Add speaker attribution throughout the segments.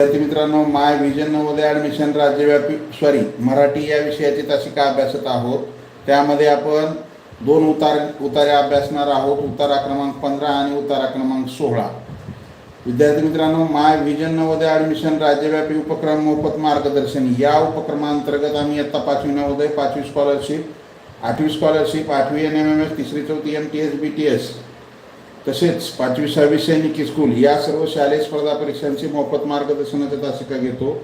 Speaker 1: विद्यार्थी मित्रांनो my vision Navodaya admission राज्यव्यापी सॉरी मराठी या विषयाची तासिका अभ्यासत आहोत? त्यामध्ये आपण दोन उतार उतारे अभ्यासणार आहोत. उतारा क्रमांक पंधरा आणि उतारा क्रमांक सोळा. विद्यार्थी मित्रांनो माय विजन नवोदय ॲडमिशन राज्यव्यापी उपक्रम मोफत मार्गदर्शन. या उपक्रमांतर्गत आम्ही इयत्ता पाचवी नवोदय पाचवी स्कॉलरशिप आठवी स्कॉलरशिप आठवी एन एम एम एस तिसरी चौथी M T S B T S तसेच पाचवी सहावी सैनिकी स्कूल या सर्व शालेय स्पर्धा परीक्षांचे मोफत मार्गदर्शनाच्या तासिका घेतो.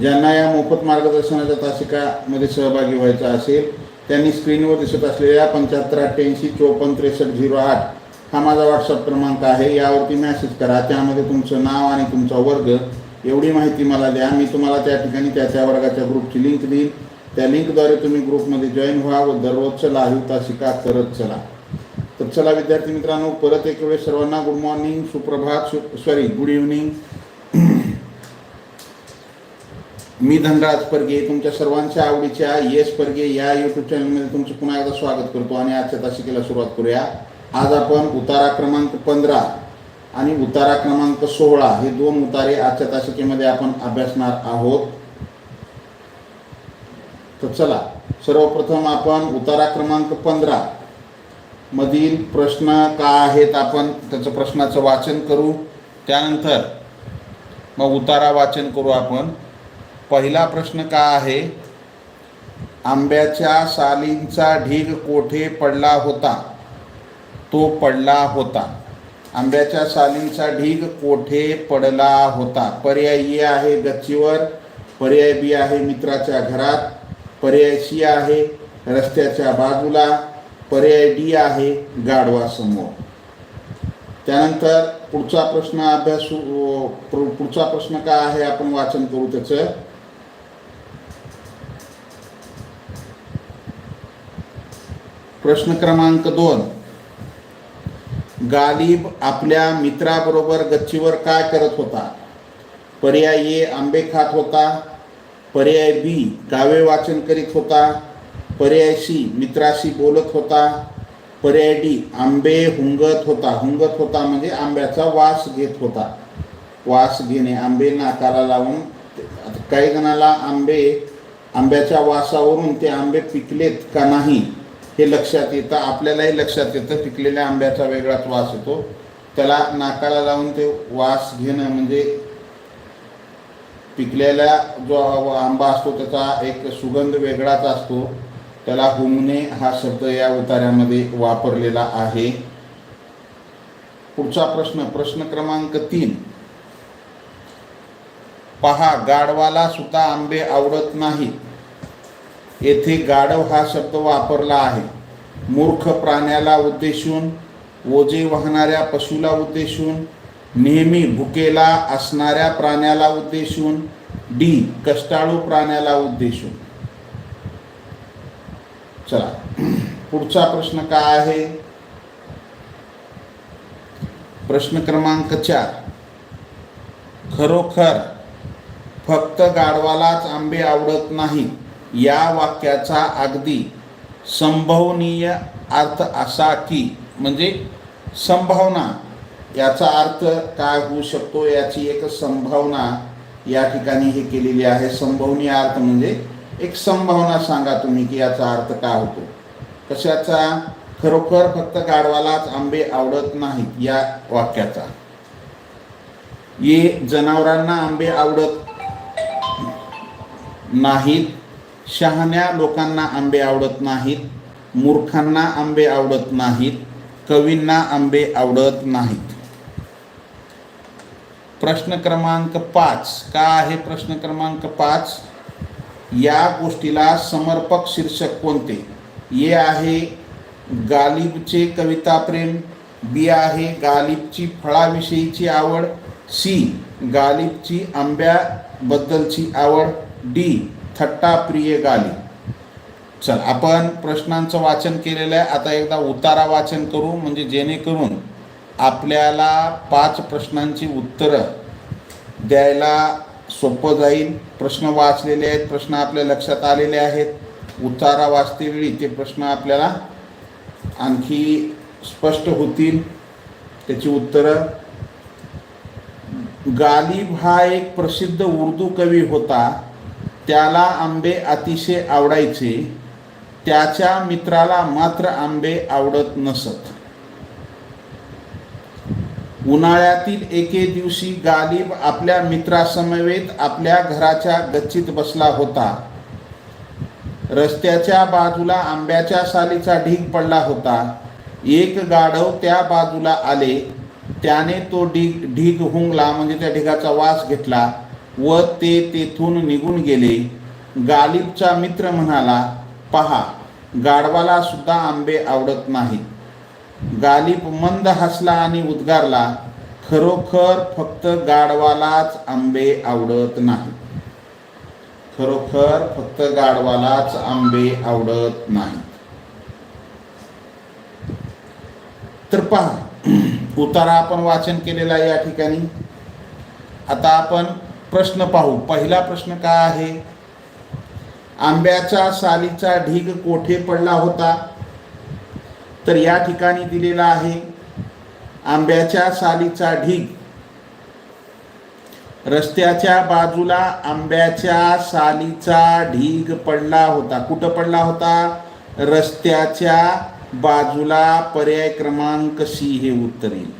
Speaker 1: ज्यांना या मोफत मार्गदर्शनाच्या तासिकामध्ये सहभागी व्हायचा असेल त्यांनी स्क्रीनवर दिसत असलेल्या पंच्याहत्तर अठ्ठ्याऐंशी चोपन्न त्रेसष्ट झिरो आठ हा माझा व्हॉट्सअप क्रमांक आहे. यावरती मेसेज करा. त्यामध्ये तुमचं नाव आणि तुमचा वर्ग एवढी माहिती मला द्या. मी तुम्हाला त्या ठिकाणी त्या त्या वर्गाच्या ग्रुपची लिंक देईन. त्या लिंकद्वारे तुम्ही ग्रुपमध्ये जॉईन व्हा व दररोजचं लाईव्ह तासिका करत चला. तर चला विद्यार्थी मित्रांनो परत एक वेळेस सर्वांना गुड मॉर्निंग सुप्रभात सु सॉरी गुड इव्हनिंग मी धनराज परगे तुमच्या सर्वांच्या आवडीच्या येस परगे या यूट्यूब चॅनलमध्ये तुमचं पुन्हा एकदा स्वागत करतो आणि आजच्या तासिकेला सुरुवात करूया. आज आपण उतारा क्रमांक पंधरा आणि उतारा क्रमांक सोळा हे दोन उतारे आजच्या तासिकेमध्ये आपण अभ्यासणार आहोत. तर चला सर्वप्रथम आपण उतारा क्रमांक पंधरा. मधील प्रश्न का आहेत आपण त्याचं प्रश्नाचं वाचन करू. त्यानंतर मग उतारा वाचन करू आपण. पहिला प्रश्न का आहे? आंब्याच्या सालींचा ढीग कोठे पडला होता? तो पडला होता. आंब्याच्या सालींचा ढीग कोठे पडला होता? पर्याय ए आहे गच्चीवर पर्याय बी आहे मित्राच्या घरात पर्याय सी आहे रस्त्याच्या बाजूला पर्याय डी आहे गाढवासमोर त्यानंतर पुढचा प्रश्न अभ्यास पुढचा प्रश्न काय आहे? आपण वाचन करू त्याचं. प्रश्न क्रमांक दोन. गालिब आपल्या मित्राबरोबर गच्चीवर काय करत होता? पर्याय ए आंबे खात होता. पर्याय बी गावे वाचन करीत होता. पर्याय सी मित्राशी बोलत होता पर्याय डी आंबे हुंगत होता. हुंगत होता म्हणजे आंब्याचा वास घेत होता. वास घेणे आंबे नाकाला लावून काही जणाला आंबे आंब्याच्या वासावरून ते आंबे पिकलेत का नाही हे लक्षात येतं. आपल्यालाही लक्षात येतं पिकलेल्या आंब्याचा वेगळाच वास येतो. त्याला नाकाला लावून ते वास घेणं म्हणजे पिकलेला जो आंबा असतो त्याचा एक सुगंध वेगळाच असतो. त्याला हुमने हा शब्द या उतार्यामध्ये वापरलेला आहे. पुढचा प्रश्न प्रश्न क्रमांक तीन. पहा गाढवाला सुद्धा आंबे आवडत नाहीत. येथे गाढव हा शब्द वापरला आहे. मूर्ख प्राण्याला उद्देशून ओझे वाहणाऱ्या पशुला उद्देशून नेहमी भुकेला असणाऱ्या प्राण्याला उद्देशून डी कष्टाळू प्राण्याला उद्देशून. चला. पुढचा प्रश्न काय आहे? प्रश्न क्रमांक चार. खरोखर फक्त गाढवालाच आंबे आवडत नाही या वाक्याचा अगदी संभवनीय अर्थ असा की म्हणजे संभावना याचा अर्थ काय होऊ शकतो? याची एक संभावना या ठिकाणी हे केलेली आहे. संभवनीय अर्थ म्हणजे एक संभावना सांगा तुम्ही की याचा अर्थ काय होतो? कशाचा? खरोखर फक्त गाढवालाच आंबे आवडत नाहीत या वाक्याचा. ये जनावरांना आंबे आवडत नाहीत शहाण्या लोकांना आंबे आवडत नाहीत मूर्खांना आंबे आवडत नाहीत कवींना आंबे आवडत नाहीत. प्रश्न क्रमांक पाच. का आहे प्रश्न क्रमांक पाच? या गोष्टीला समर्पक शीर्षक कोणते? ये आहे गालिबचे कविता प्रेम बी आहे गालिबची फळाविषयीची आवड सी गालिबची आंब्याबद्दलची आवड डी थट्टा प्रिय गालिब चल आपण प्रश्नांचं वाचन केलेलं आहे. आता एकदा उतारा वाचन करू म्हणजे जेणेकरून आपल्याला पाच प्रश्नांची उत्तरं द्यायला सोपं जाईल. प्रश्न वाचलेले आहेत प्रश्न आपल्या लक्षात आलेले आहेत. उतारा वाचतेवेळी ते प्रश्न आपल्याला आणखी स्पष्ट होतील. त्याची उत्तरं. गालिब हा एक प्रसिद्ध उर्दू कवी होता. त्याला आंबे अतिशय आवडायचे. त्याच्या मित्राला मात्र आंबे आवडत नसत. उन्हाळ्यातील एके दिवशी गालिब आपल्या मित्रासमवेत आपल्या घराच्या गच्चीत बसला होता. रस्त्याच्या बाजूला आंब्याच्या सालीचा ढीग पडला होता. एक गाढव त्या बाजूला आले. त्याने तो ढीग ढीग हुंगला म्हणजे त्या ढिगाचा वास घेतला व ते तेथून निघून गेले. गालिबचा मित्र म्हणाला पहा गाढवाला सुद्धा आंबे आवडत नाहीत. गालिब मंद हसला आणि उद्गारला खरोखर फक्त गाढवालाच आंबे आवडत नाही. खरोखर फक्त गाढवालाच आंबे आवडत नाही. तर पहा उतारा आपण वाचन केलेला आहे या ठिकाणी. आता आपण प्रश्न पाहू. पहिला प्रश्न काय आहे? आंब्याच्या सालीचा ढीग कोठे पडला होता? तर या ठिकाणी दिलेला आहे आंब्याच्या सालीचा ढीग. रस्त्याच्या बाजूला आंब्याच्या सालीचा ढीग पडला होता. कुठं पडला होता? रस्त्याच्या बाजूला पर्याय क्रमांक सी हे उत्तर येईल.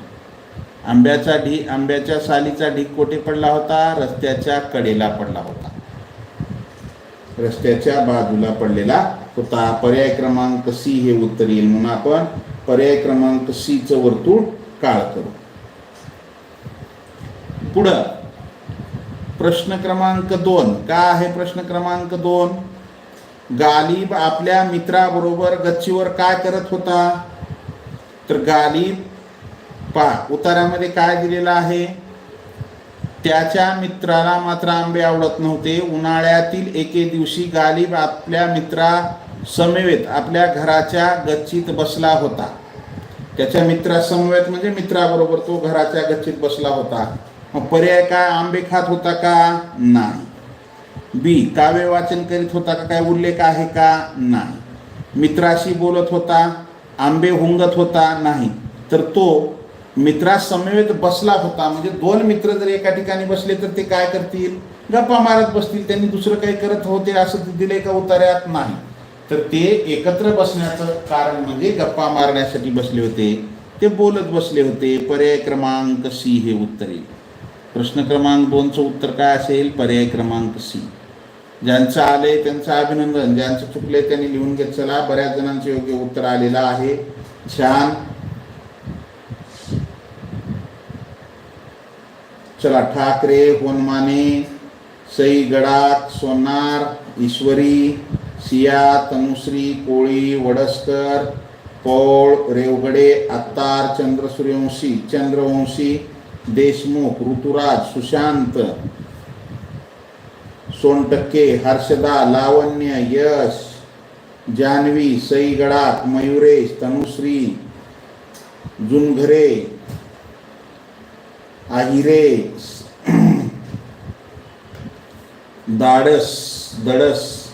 Speaker 1: आंब्याचा ढी आंब्याच्या सालीचा ढीग कोठे पडला होता? रस्त्याच्या कडेला पडला होता. रस्त्याच्या बाजूला पडलेला होता. पर्याय क्रमांक सी हे उत्तर येईल म्हणून आपण पर्याय क्रमांक सी च वर्तुळ काळ करू. पुढं. प्रश्न क्रमांक दोन. काय आहे प्रश्न क्रमांक दोन? गालिब आपल्या मित्राबरोबर गच्चीवर काय करत होता? तर गालिब पा उतारामध्ये काय दिलेलं आहे? त्याच्या मित्राला मात्र आंबे आवडत नव्हते. उन्हाळ्यातील एके दिवशी गालिब आपल्या मित्रा समवेत आपल्या घराच्या गच्चीत बसला होता. त्याच्या मित्रासमवेत म्हणजे मित्राबरोबर तो घराच्या गच्चीत बसला होता. मग पर्याय काय? आंबे खात होता का? नाही. बी काव्य वाचन करीत होता का? काय उल्लेख आहे का? नाही. मित्राशी बोलत होता. आंबे हुंगत होता. नाही. तर तो मित्रासमवेत बसला होता. म्हणजे दोन मित्र जर एका ठिकाणी बसले तर ते काय करतील? गप्पा मारत बसतील. त्यांनी दुसरं काही करत होते असं दिले का उतार्यात? नाही. तर ते एकत्र बसण्याचं कारण म्हणजे गप्पा मारण्यासाठी बसले होते. ते बोलत बसले होते. पर्याय क्रमांक सी हे उत्तर येईल. प्रश्न क्रमांक दोनचं उत्तर काय असेल? पर्याय क्रमांक सी. ज्यांचं आलंय त्यांचं अभिनंदन. ज्यांचं चुकले त्यांनी लिहून घेत चला. बऱ्याच जणांचं योग्य उत्तर आलेलं आहे. छान. चला ठाकरे, होनमाने, सई गडाख, सोनार, ईश्वरी, सिया, तनुश्री, कोळी, वडसकर, पौळ, रेवगडे आत्तार चंद्रसूर्यवंशी, चंद्रवंशी, देशमुख, ऋतुराज, सुशांत, सोनटक्के, हर्षदा, लावण्य, यश जान्हवी सई गडाख, मयुरेश, तनुश्री, जुनघरे आहिरे. दाडस दडस.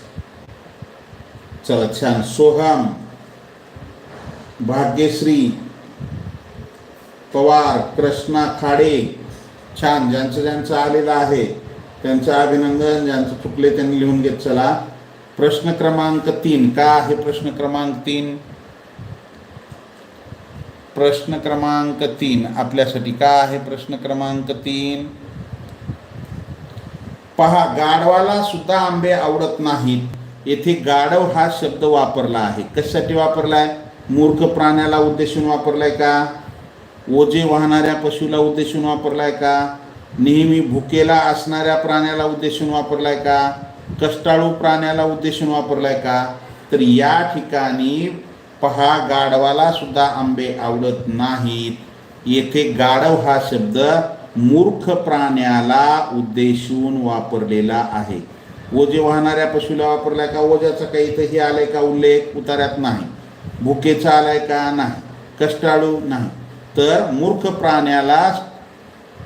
Speaker 1: चला छान. सोहम. भाग्यश्री. पवार कृष्णा खाडे. छान. ज्यांचं ज्यांचं आलेलं आहे त्यांचं अभिनंदन. ज्यांचं चुकले त्यांनी लिहून घेत चला. प्रश्न क्रमांक तीन. का आहे प्रश्न क्रमांक तीन? प्रश्न क्रमांक तीन. आपल्यासाठी का आहे प्रश्न क्रमांक तीन? पहा गाढवाला सुद्धा आंबे आवडत नाहीत. येथे गाढव हा शब्द वापरला आहे. कशासाठी वापरलाय? मूर्ख प्राण्याला उद्देशून वापरलाय का? ओझे वाहणाऱ्या पशूला उद्देशून वापरलाय का? नेहमी भुकेला असणाऱ्या प्राण्याला उद्देशून वापरलाय का? कष्टाळू प्राण्याला उद्देशून वापरलाय का? तर या ठिकाणी पहा गाढवाला सुद्धा आंबे आवडत नाहीत. येथे गाढव हा शब्द मूर्ख प्राण्याला उद्देशून वापरलेला आहे. ओझे वाहणाऱ्या पशुला वापरलाय का? ओझ्याचा काही इथंही आलाय का? उल्लेख उतार्यात नाही. भुकेचा आलाय का? नाही. कष्टाळू नाही. तर मूर्ख प्राण्याला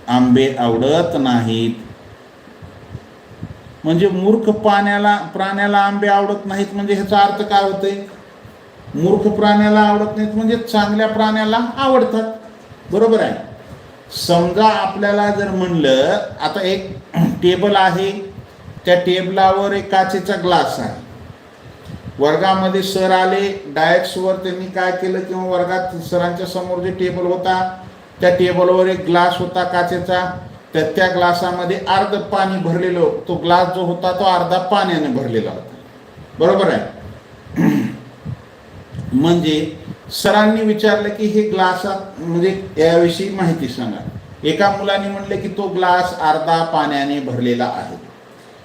Speaker 1: आंबे आवडत नाहीत. म्हणजे मूर्ख प्राण्याला प्राण्याला आंबे आवडत नाहीत म्हणजे ह्याचा अर्थ काय होतोय? मूर्ख प्राण्याला आवडत नाहीत म्हणजे चांगल्या प्राण्याला आवडतात. बरोबर आहे. समजा आपल्याला जर म्हणलं आता एक टेबल आहे त्या टेबलावर एक काचेचा ग्लास आहे. वर्गामध्ये सर आले डायक्सवर त्यांनी काय केलं किंवा वर्गात सरांच्या समोर जे टेबल होता त्या टेबलवर एक ग्लास होता काचेचा. तर त्या ग्लासामध्ये अर्ध पाणी भरलेलं तो ग्लास जो होता तो अर्धा पाण्याने भरलेला होता. बरोबर आहे. म्हणजे सरांनी विचारलं की हे ग्लासात म्हणजे याविषयी माहिती सांगा. एका मुलाने म्हटले की तो ग्लास अर्धा पाण्याने भरलेला आहे.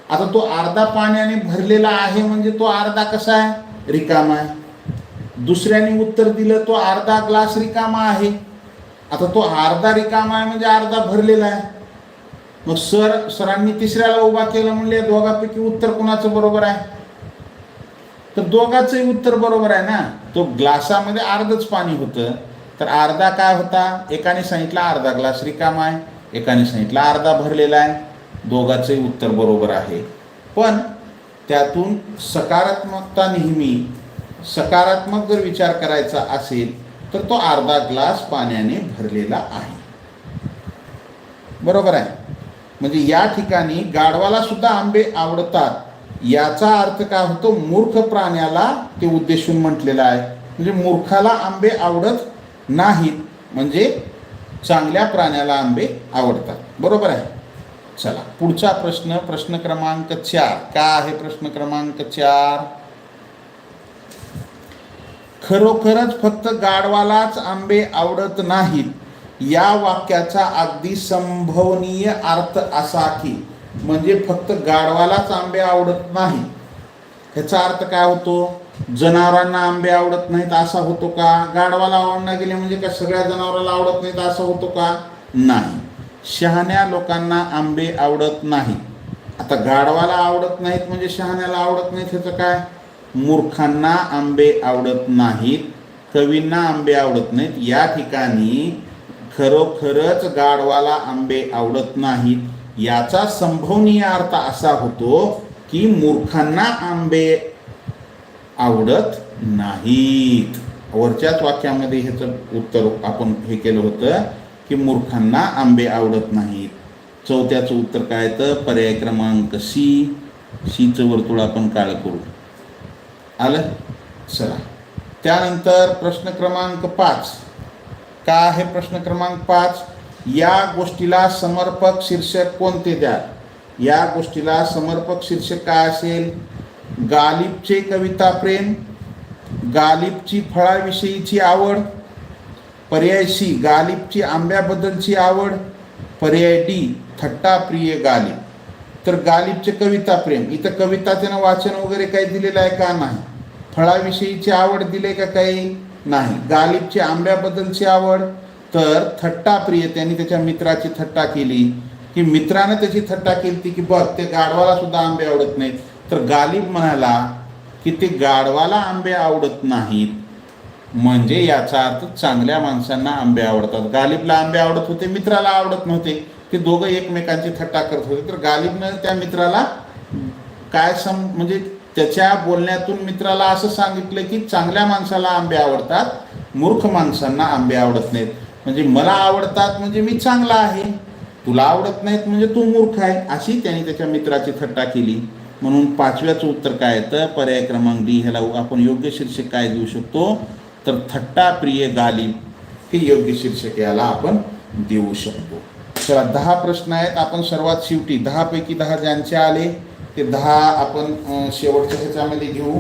Speaker 1: आता तो अर्धा पाण्याने भरलेला आहे म्हणजे तो अर्धा कसा आहे? रिकामा आहे. दुसऱ्याने उत्तर दिलं तो अर्धा ग्लास रिकामा आहे. आता तो अर्धा रिकामा आहे म्हणजे अर्धा भरलेला आहे. मग सर सरांनी तिसऱ्याला उभा केलं म्हणले दोघापैकी उत्तर कुणाचं बरोबर आहे? तर दोघांचंही उत्तर बरोबर आहे ना? तो ग्लासामध्ये अर्धच पाणी होतं. तर अर्धा काय होता? एकाने सांगितला अर्धा ग्लास रिकामा आहे एकाने सांगितला अर्धा भरलेला आहे. दोघांचंही उत्तर बरोबर आहे. पण त्यातून सकारात्मकता नेहमी सकारात्मक जर विचार करायचा असेल तर तो अर्धा ग्लास पाण्याने भरलेला आहे. बरोबर आहे? म्हणजे या ठिकाणी गाढवाला सुद्धा आंबे आवडतात. याचा अर्थ काय होतो? मूर्ख प्राण्याला ते उद्देशून म्हटलेलं आहे. म्हणजे मूर्खाला आंबे आवडत नाहीत. म्हणजे चांगल्या प्राण्याला आंबे आवडतात. बरोबर आहे? चला पुढचा प्रश्न प्रश्न क्रमांक चार. काय आहे प्रश्न क्रमांक चार? खरोखरच फक्त गाढवालाच आंबे आवडत नाहीत. या वाक्याचा अगदी संभवनीय अर्थ असा की म्हणजे फक्त गाढवालाच आंबे आवडत नाही. ह्याचा अर्थ काय होतो? जनावरांना आंबे आवडत नाहीत असा होतो का? गाढवाला आवडणं गेले म्हणजे का सगळ्या जनावराला आवडत नाहीत असा होतो का? नाही. शहाण्या लोकांना आंबे आवडत नाही. आता गाढवाला आवडत नाहीत म्हणजे शहाण्याला आवडत नाहीत ह्याचं काय? मूर्खांना आंबे आवडत नाहीत कवींना आंबे आवडत नाहीत. या ठिकाणी खरोखरच गाढवाला आंबे आवडत नाहीत. याचा संभवनीय अर्थ असा होतो की मूर्खांना आंबे आवडत नाहीत. वरच्याच वाक्यामध्ये ह्याचं उत्तर आपण हे केलं होतं की मूर्खांना आंबे आवडत नाहीत. चौथ्याचं उत्तर काय तर? पर्याय क्रमांक सी. सीचं वर्तुळ आपण काळ करू. आलं? चला. त्यानंतर प्रश्न क्रमांक पाच. का आहे प्रश्न क्रमांक पाच? या गोष्टीला समर्पक शीर्षक कोणते द्या? या गोष्टीला समर्पक शीर्षक काय असेल? गालिबचे कविता प्रेम गालिबची फळाविषयीची आवड पर्याय सी गालिबची आंब्याबद्दलची आवड पर्याय डी थट्टा प्रिय गालिब. तर गालिबचे कविता प्रेम इथं कविता त्यानं वाचन वगैरे काही दिलेलं आहे का नाही? फळाविषयीची आवड दिले का काही नाही? गालिबची आंब्याबद्दलची आवड तर थट्टा प्रिय त्यांनी त्याच्या मित्राची थट्टा केली. की मित्रानं त्याची थट्टा केली की बघ ते गाढवाला सुद्धा आंबे आवडत नाहीत. तर गालिब म्हणाला की ते गाढवाला आंबे आवडत नाहीत. म्हणजे याचा अर्थ चांगल्या माणसांना आंबे आवडतात. गालिबला आंबे आवडत होते मित्राला आवडत नव्हते. ते दोघं एकमेकांची थट्टा करत होते. तर गालिबनं त्या मित्राला काय सम म्हणजे त्याच्या बोलण्यातून मित्राला असं सांगितलं की चांगल्या माणसाला आंबे आवडतात मूर्ख माणसांना आंबे आवडत नाहीत. म्हणजे मला आवडतात म्हणजे मी चांगला आहे. तुला आवडत नाहीत म्हणजे तू मूर्ख आहे. अशी त्यांनी त्याच्या मित्राची थट्टा केली. म्हणून पाचव्याचं उत्तर काय येतं? पर्याय क्रमांक डी. ह्याला आपण योग्य शीर्षक काय देऊ शकतो? तर थट्टा प्रिय गालिब हे योग्य शीर्षक याला आपण देऊ शकतो. चला दहा प्रश्न आहेत. आपण सर्वात शेवटी दहापैकी दहा ज्यांचे आले ते दहा आपण शेवटच्या ह्याच्यामध्ये घेऊ.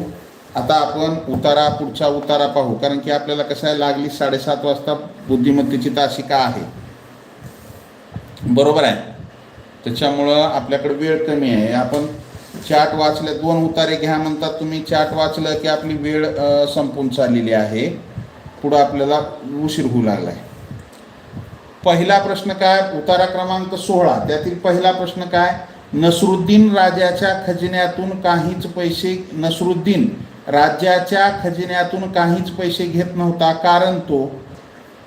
Speaker 1: आता आपण उतारा पुढचा उतारा पाहू. कारण की आपल्याला कसं आहे लागली साडेसात वाजता बुद्धिमत्तेची तासिका आहे. बरोबर आहे. त्याच्यामुळं आपल्याकडे वेळ कमी आहे. आपण चाट वाचल्या दोन उतारे घ्या म्हणतात तुम्ही. चाट वाचलं की आपली वेळ संपून चाललेली आहे. पुढं आपल्याला उशीर होऊ लागला आहे पहिला प्रश्न काय? उतारा क्रमांक सोळा. त्यातील पहिला प्रश्न काय? नसरुद्दीन राजाच्या खजिन्यातून काहीच पैसे नसरुद्दीन राज्याच्या खजिन्यातून काहीच पैसे घेत नव्हता कारण तो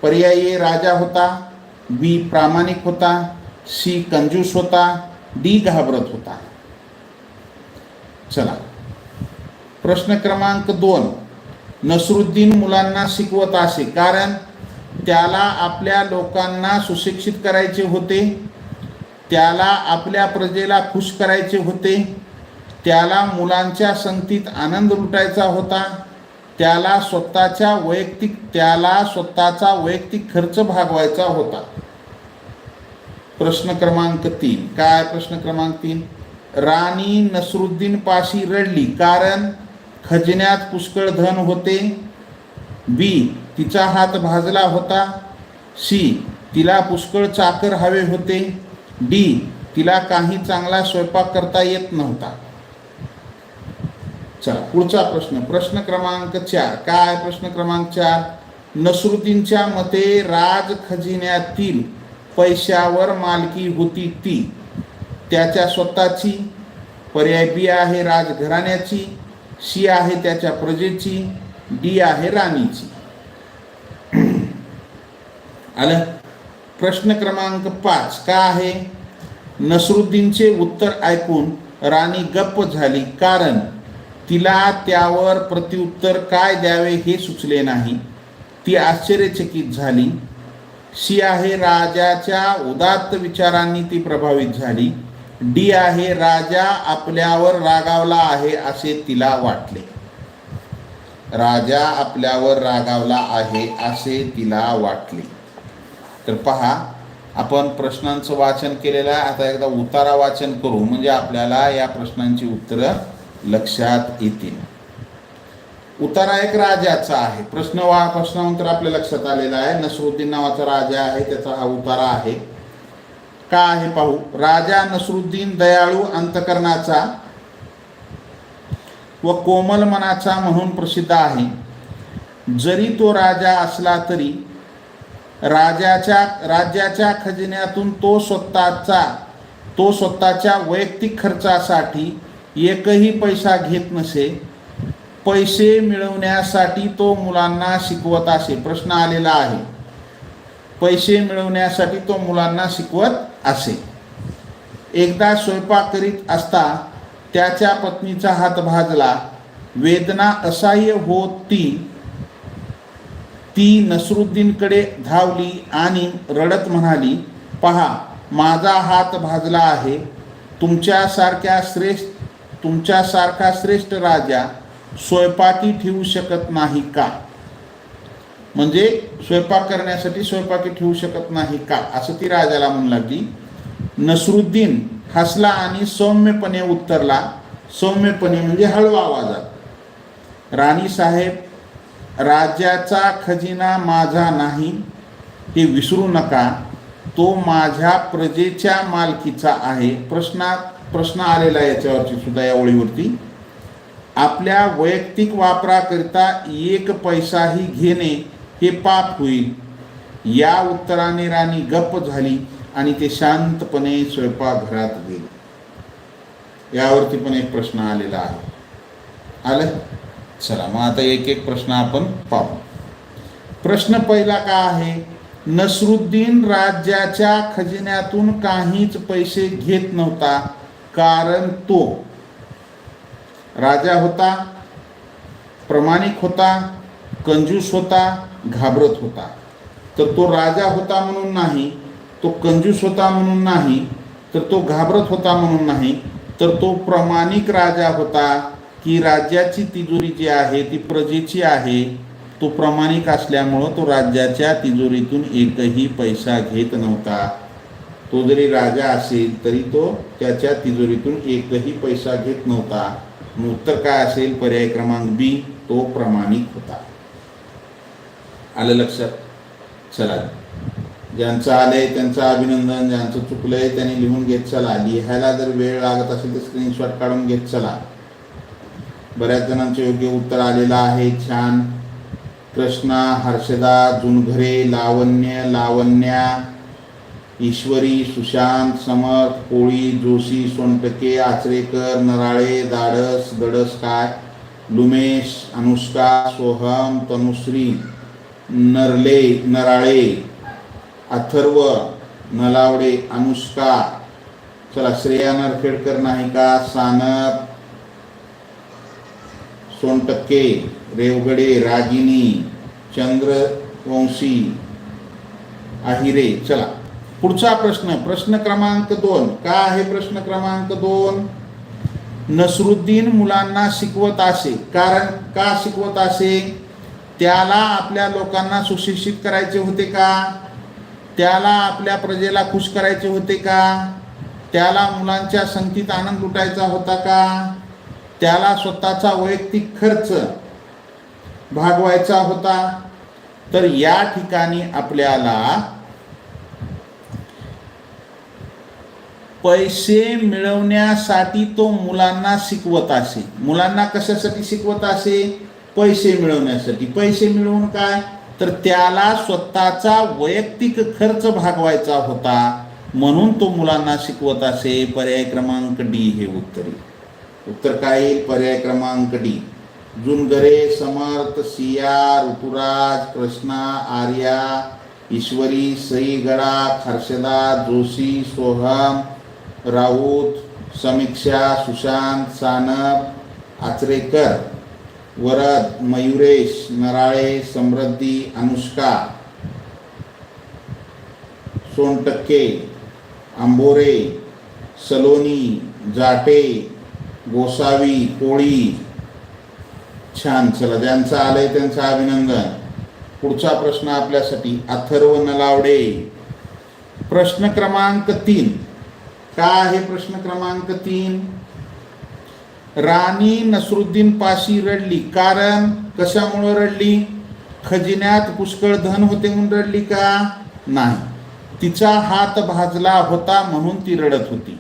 Speaker 1: पर्यायी राजा होता बी प्रामाणिक होता सी कंजूस होता डी घाबरत होता. चला. प्रश्न क्रमांक दोन. नसरुद्दीन मुलांना शिकवत असे कारण त्याला आपल्या लोकांना सुशिक्षित करायचे होते त्याला आपल्या प्रजेला खुश करायचे होते त्याला मुलांच्या संगतीत आनंद लुटायचा होता. त्याला स्वतःच्या वैयक्तिक त्याला स्वतःचा वैयक्तिक खर्च भागवायचा होता. प्रश्न क्रमांक तीन. काय प्रश्न क्रमांक तीन? राणी नसरुद्दीन पाशी रडली कारण खजिन्यात पुष्कळ धन होते. बी. तिचा हात भाजला होता. सी. तिला पुष्कळ चाकर हवे होते. डी. तिला काही चांगला स्वयंपाक करता येत नव्हता. चला पुढचा प्रश्न. प्रश्न क्रमांक चार. काय प्रश्न क्रमांक चार? नसरुद्दीनच्या मते राज खजिन्यातील पैशावर मालकी होती ती. त्याच्या स्वतःची. पर्याय बी आहे राजघराण्याची सी आहे त्याच्या प्रजेची. डी आहे राणीची. आलं? प्रश्न क्रमांक पाच. का आहे? नसरुद्दीनचे उत्तर ऐकून राणी गप्प झाली. कारण? तिला त्यावर प्रत्युत्तर काय द्यावे हे सुचले नाही. ती आश्चर्यचकित झाली. सी आहे राजाच्या उदात्त विचारांनी ती प्रभावित झाली. डी आहे राजा आपल्यावर रागावला आहे असे तिला वाटले. राजा आपल्यावर रागावला आहे असे तिला वाटले. तर पहा आपण प्रश्नांचं वाचन केलेलं आहे. आता एकदा उतारा वाचन करू. म्हणजे आपल्याला या प्रश्नांची उत्तरं लक्षात येतील. उतारा एक राजाचा आहे. प्रश्न वा प्रश्नानंतर आपल्या लक्षात आलेला आहे. नसरुद्दीन नावाचा राजा आहे त्याचा हा उतारा आहे. का आहे पाहू? राजा नसरुद्दीन दयाळू अंतकरणाचा व कोमल मनाचा म्हणून प्रसिद्ध आहे. जरी तो राजा असला तरी राजाच्या राज्याच्या खजिन्यातून तो स्वतःचा तो स्वतःच्या वैयक्तिक खर्चासाठी एकही पैसा घेत नसे पैसे मिळवण्यासाठी तो मुलांना शिकवत असे. प्रश्न आलेला आहे. पैसे मिळवण्यासाठी तो मुलांना शिकवत असे. एकदा स्वयंपाक करीत असता त्याच्या पत्नीचा हात भाजला. वेदना असह्य होत ती ती नसरुद्दीनकडे धावली आणि रडत म्हणाली पहा माझा हात भाजला आहे. तुमच्यासारख्या श्रेष्ठ तुमच्यासारखा श्रेष्ठ राजा स्वयंपाकी ठेवू शकत नाही का? म्हणजे स्वयंपाक करण्यासाठी स्वयंपाकी ठेवू शकत नाही का? असं ती राजाला म्हणू लागली. नसरुद्दीन हसला आणि सौम्यपणे उत्तरला. सौम्यपणे म्हणजे हळवा आवाजात. राणी साहेब राज्याचा खजिना माझा नाही. हे विसरू नका. तो माझ्या प्रजेच्या मालकीचा आहे. प्रश्नात प्रश्न आलेला आहे याच्यावरती सुद्धा या ओळीवरती. आपल्या वैयक्तिक वापराकरिता एक पैसाही घेणे हे पाप होईल. या उत्तराने राणी गप्प झाली आणि ते शांतपणे स्वयंपाकघरात गेले. यावरती पण एक प्रश्न आलेला आहे. आलं चला मग आता एक एक प्रश्न आपण पाहू. प्रश्न पहिला का आहे? नसरुद्दीन राज्याच्या खजिन्यातून काहीच पैसे घेत नव्हता. कारण तो राजा होता प्रमाणिक होता कंजूस होता घाबरत होता. तर तो राजा होता म्हणून नाही तो कंजूस होता म्हणून नाही तर तो घाबरत होता म्हणून नाही तर तो प्रामाणिक राजा होता की राज्याची तिजोरी जी आहे ती प्रजेची आहे तो प्रामाणिक असल्यामुळं तो राज्याच्या तिजोरीतून एकही पैसा घेत नव्हता. तो जरी राजा असेल तरी तो त्याच्या तिजोरीतून एकही पैसा घेत नव्हता. मग उत्तर काय असेल पर्याय क्रमांक बी तो प्रमाणित होता. आलं लक्षात? चला. ज्यांचं आलंय त्यांचं अभिनंदन ज्यांचं चुकलंय त्यांनी लिहून घेत चला. लिहायला जर वेळ लागत असेल तर स्क्रीनशॉट काढून घेत चला. बऱ्याच जणांचं योग्य उत्तर आलेलं आहे. छान. कृष्णा हर्षदा जुनघरे लावण्य लावण्या ईश्वरी सुशांत समर्थ कोळी जोशी सोनटके आचरेकर नराळे दाडस गडस काय? लुमेश अनुष्का सोहम तनुश्री नरले नराळे अथर्व नलावडे अनुष्का. चला श्रेया नरखेडकर नाही का? सानप सोनटक्के रेवगडे रागिनी चंद्रवंशी आहिरे चला. पुढचा प्रश्न प्रश्न क्रमांक दोन. का आहे प्रश्न क्रमांक दोन? नसरुद्दीन मुलांना शिकवत असे. कारण का शिकवत असे? त्याला आपल्या लोकांना सुशिक्षित करायचे होते का? त्याला आपल्या प्रजेला खुश करायचे होते का? त्याला मुलांच्या संगतीत आनंद लुटायचा होता का? त्याला स्वतःचा वैयक्तिक खर्च भागवायचा होता? तर या ठिकाणी आपल्याला पैसे मिळवण्यासाठी तो मुलांना शिकवत असे. मुलांना कशासाठी शिकवत असे? पैसे मिळवण्यासाठी. पैसे मिळवून काय? तर त्याला स्वतःचा वैयक्तिक खर्च भागवायचा होता. म्हणून तो मुलांना शिकवत असे. पर्याय क्रमांक डी हे उत्तर. उत्तर काय? येईल पर्याय क्रमांक डी. जुनगरे समर्थ सिया ऋतुराज कृष्णा आर्या ईश्वरी सईगडा हर्षदा जोशी सोहम राऊत समीक्षा सुशांत सानप आचरेकर वरद मयुरेश नराळे समृद्धी अनुष्का सोनटक्के आंबोरे सलोनी जाटे गोसावी कोळी. छान चला ज्यांचं आलंय त्यांचं अभिनंदन. पुढचा प्रश्न आपल्यासाठी अथर्व नलावडे. प्रश्न क्रमांक तीन. का आहे प्रश्न क्रमांक तीन? राणी नसरुद्दीन पाशी रडली. कारण? कशामुळे रडली? खजिन्यात पुष्कळ धन होते म्हणून रडली का? नाही. तिचा हात भाजला होता म्हणून ती रडत होती.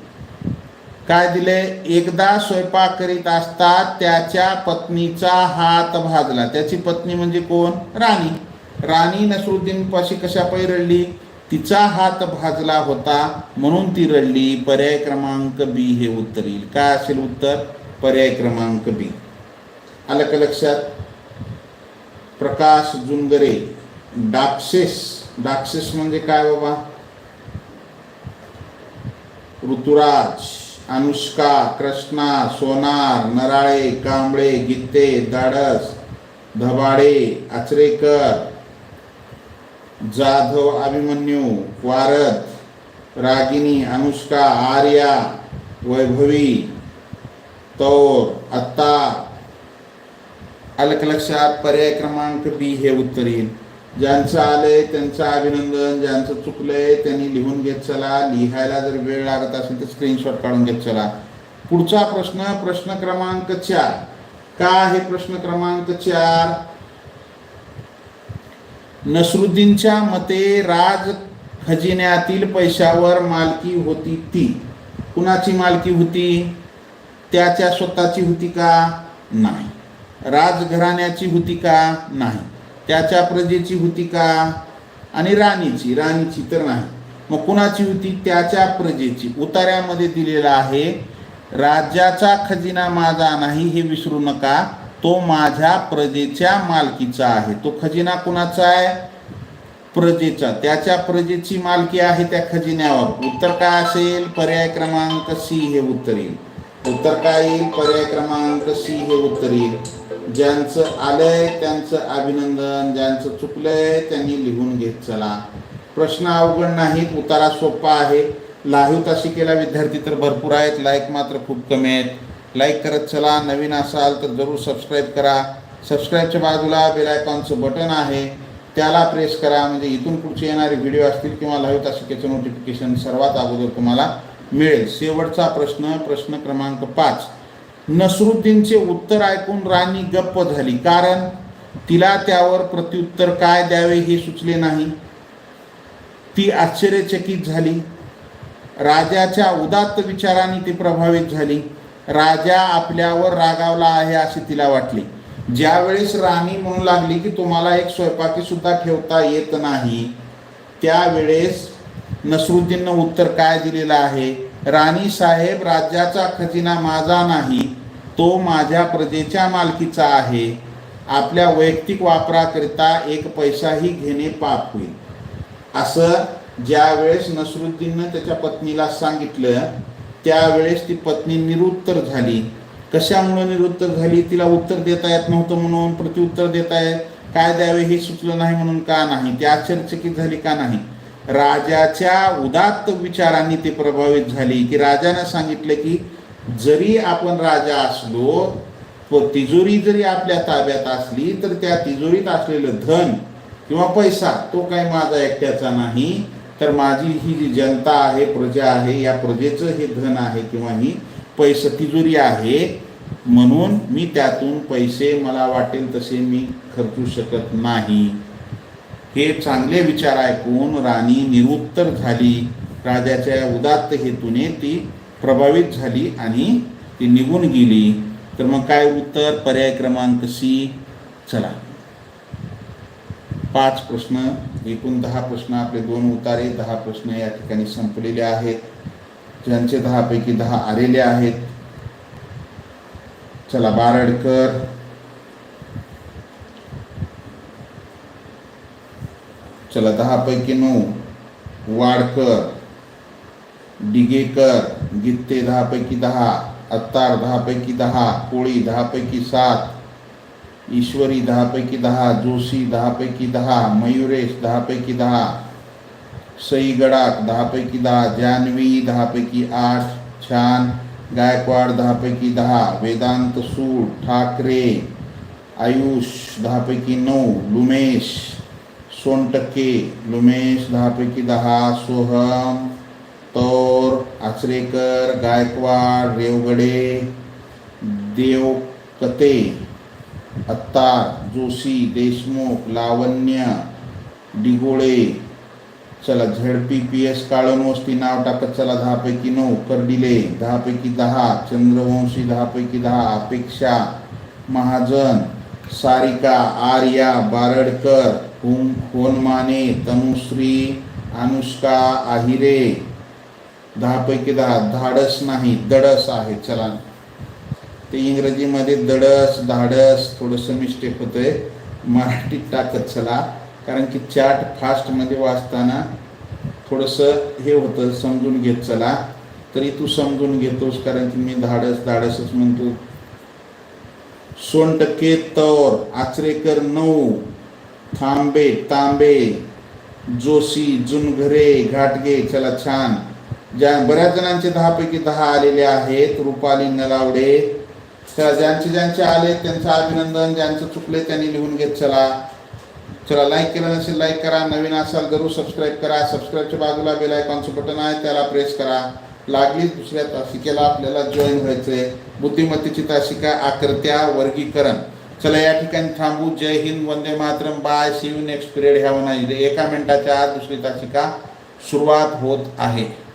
Speaker 1: काय दिले? एकदा स्वयंपाक करीत असता त्याच्या पत्नीचा हात भाजला. त्याची पत्नी म्हणजे कोण? राणी. राणी नसरुद्दीन पाशी कशा पायी रडली? तिचा हात भाजला होता म्हणून ती रडली पर्याय क्रमांक बी हे उत्तर येईल. काय असेल उत्तर? पर्याय क्रमांक बी. आलं का लक्षात? प्रकाश जुंगरे डाक्सेस डाक्सेस म्हणजे काय बाबा? ऋतुराज अनुष्का कृष्णा सोनार नराळे कांबळे गीते दाडस धबाडे आचरेकर जाधव अभिमन्यू वारद रागिनी अनुष्का आर्या वैभवी तौर आत्ता अलकलक्षात लक्षात पर्याय क्रमांक बी हे उत्तर येईल. ज्यांचं आलंय त्यांचं अभिनंदन ज्यांचं चुकलंय त्यांनी लिहून घेत चला. लिहायला जर वेळ लागत असेल तर स्क्रीनशॉट काढून घेत चला. पुढचा प्रश्न प्रश्न क्रमांक चार. का आहे प्रश्न क्रमांक चार? नसरुद्दीनच्या मते राज खजिन्यातील पैशावर मालकी होती ती. कुणाची मालकी होती? त्याच्या स्वतःची होती का? नाही. राजघराण्याची होती का? नाही. त्याच्या प्रजेची होती का? आणि राणीची. राणीची तर नाही. मग कुणाची होती? त्याच्या प्रजेची. उतार्यामध्ये दिलेला आहे राज्याचा खजिना माझा नाही हे विसरू नका. तो माझ्या प्रजेच्या मालकीचा आहे. तो खजिना कुणाचा आहे? प्रजेचा. त्याच्या प्रजेची मालकी आहे त्या खजिन्यावर. उत्तर काय असेल? पर्याय क्रमांक सी हे उत्तर येईल. उत्तर काय येईल? पर्याय क्रमांक सी हे उत्तर येईल. ज्यांचं आलंय त्यांचं अभिनंदन. ज्यांचं चुकलंय त्यांनी लिहून घेत चला. प्रश्न अवघड नाहीत. उतारा सोपा आहे. लाईव्ह तशी केला विद्यार्थी तर भरपूर आहेत. लाईक मात्र खूप कमी आहेत. लाईक करत चला. नवीन असाल तर जरूर सबस्क्राईब करा. सबस्क्राईबच्या बाजूला बेल आयकॉनचं बटन आहे. त्याला प्रेस करा. म्हणजे इथून पुढचे येणारे व्हिडिओ असतील किंवा लाईव्ह तासिकेचं नोटिफिकेशन सर्वात अगोदर तुम्हाला मिळेल. शेवटचा प्रश्न प्रश्न क्रमांक पाच. नसरुद्दीनचे उत्तर ऐकून राणी गप्प झाली. कारण तिला त्यावर प्रत्युत्तर काय द्यावे हे सुचले नाही. ती आश्चर्यचकित झाली. राजाच्या उदात्त विचाराने ती प्रभावित झाली. राजा आपल्यावर रागावला आहे असे तिला वाटले. ज्यावेळेस राणी म्हणू लागली की तुम्हाला एक स्वयंपाकी सुद्धा ठेवता येत नाही त्यावेळेस नसरुद्दीननं उत्तर काय दिलेलं आहे? राणी साहेब राज्याचा खजिना माझा नाही तो माझ्या प्रजेच्या मालकीचा आहे. आपल्या वैयक्तिक वापराकरिता एक पैसाही घेणे पाप होईल. असं ज्यावेळेस नसरुद्दीननं त्याच्या पत्नीला सांगितलं त्यावेळेस ती पत्नी निरुत्तर झाली. कशामुळे निरुत्तर झाली? तिला उत्तर देता येत नव्हतं म्हणून प्रत्युत्तर देता येत काय द्यावे हे सुचलं नाही म्हणून का नाही? ती आश्चर्यचकित झाली का नाही? राजाच्या उदात्त विचारांनी ते प्रभावित झाली की राजानं सांगितलं की जरी आपण राजा असलो व तिजोरी जरी आपल्या ताब्यात असली तर त्या तिजोरीत असलेलं धन किंवा पैसा तो काही माझा एकट्याचा नाही. तर माझी ही जी जनता आहे प्रजा आहे या प्रजेचं हे धन आहे किंवा ही पैसे तिजोरी आहे म्हणून मी त्यातून पैसे मला वाटेल तसे मी खर्चू शकत नाही. हे चांगले विचार ऐकून राणी निरुत्तर झाली. राजाच्या उदात्त हेतूने ती प्रभावित झाली आणि ती निघून गेली. तर मग काय उत्तर? पर्याय क्रमांक सी. चला. पाच प्रश्न एकूण दहा प्रश्न आपले दोन उतारे दहा प्रश्न या ठिकाणी संपलेले आहेत. ज्यांचे दहापैकी दहा आलेले आहेत. चला बारडकर चला दहापैकी नऊ. वाडकर डिगेकर गित्ते दहापैकी दहा. अत्तार दहापैकी दहा. कोळी दहापैकी सात. ईश्वरी दहापैकी दहा, जोशी दहापैकी दहा, मयुरेश दहापैकी दहा सई गडाख दहापैकी दहा जान्हवी दहापैकी आठ, छान, गायकवाड दहापैकी दहा, वेदांत सूड, ठाकरे, आयुष दहापैकी नऊ, लुमेश, सोनटक्के, लुमेश दहापैकी दहा, सोहम, तौर, आचरेकर, गायकवाड, रेवगडे, देवकते अत्ता जोशी देशमुख लावण्य डिगोळे चला झेड पी एस काळनवस्ती नाव टाकत चला दहापैकी नऊ कर्डिले दहापैकी दहा चंद्रवंशी दहापैकी दहा अपेक्षा महाजन सारिका आर्या बारडकर हुम होनमाने तनुश्री अनुष्का आहिरे दहापैकी दहा धाडस नाही दडस आहे चला. ते इंग्रजीमध्ये दडस धाडस थोडंसं मिस्टेक होतंय. मराठीत टाकत चला. कारण की चार्ट फास्टमध्ये वाचताना थोडंसं हे होतं समजून घेत चला. तरी तू समजून घेतोस कारण की मी धाडस धाडसच म्हणतो. सोनटक्के तौर आचरेकर नऊ थांबे तांबे जोशी जुनघरे घाटगे चला छान. ज्या बऱ्याच जणांचे दहापैकी दहा आलेले आहेत रुपाली नलावडे चला ज्यांचे ज्यांचे आले त्यांचं अभिनंदन ज्यांचं चुकले त्यांनी लिहून घेत चला. चला लाईक केलं नसेल लाईक करा. नवीन असाल जरूर सबस्क्राईब करा. सबस्क्राईबच्या बाजूला बेल आयकॉनचं बटन आहे त्याला प्रेस करा. लागलीच दुसऱ्या तासिकेला आपल्याला जॉईन व्हायचंय. बुद्धिमत्तेची तासिका आकृत्या वर्गीकरण. चला या ठिकाणी थांबू. जय Hind Vande Mataram. Bye see you next period ह्या नाही एका मिनिटाच्या आत दुसरी तासिका सुरुवात होत आहे.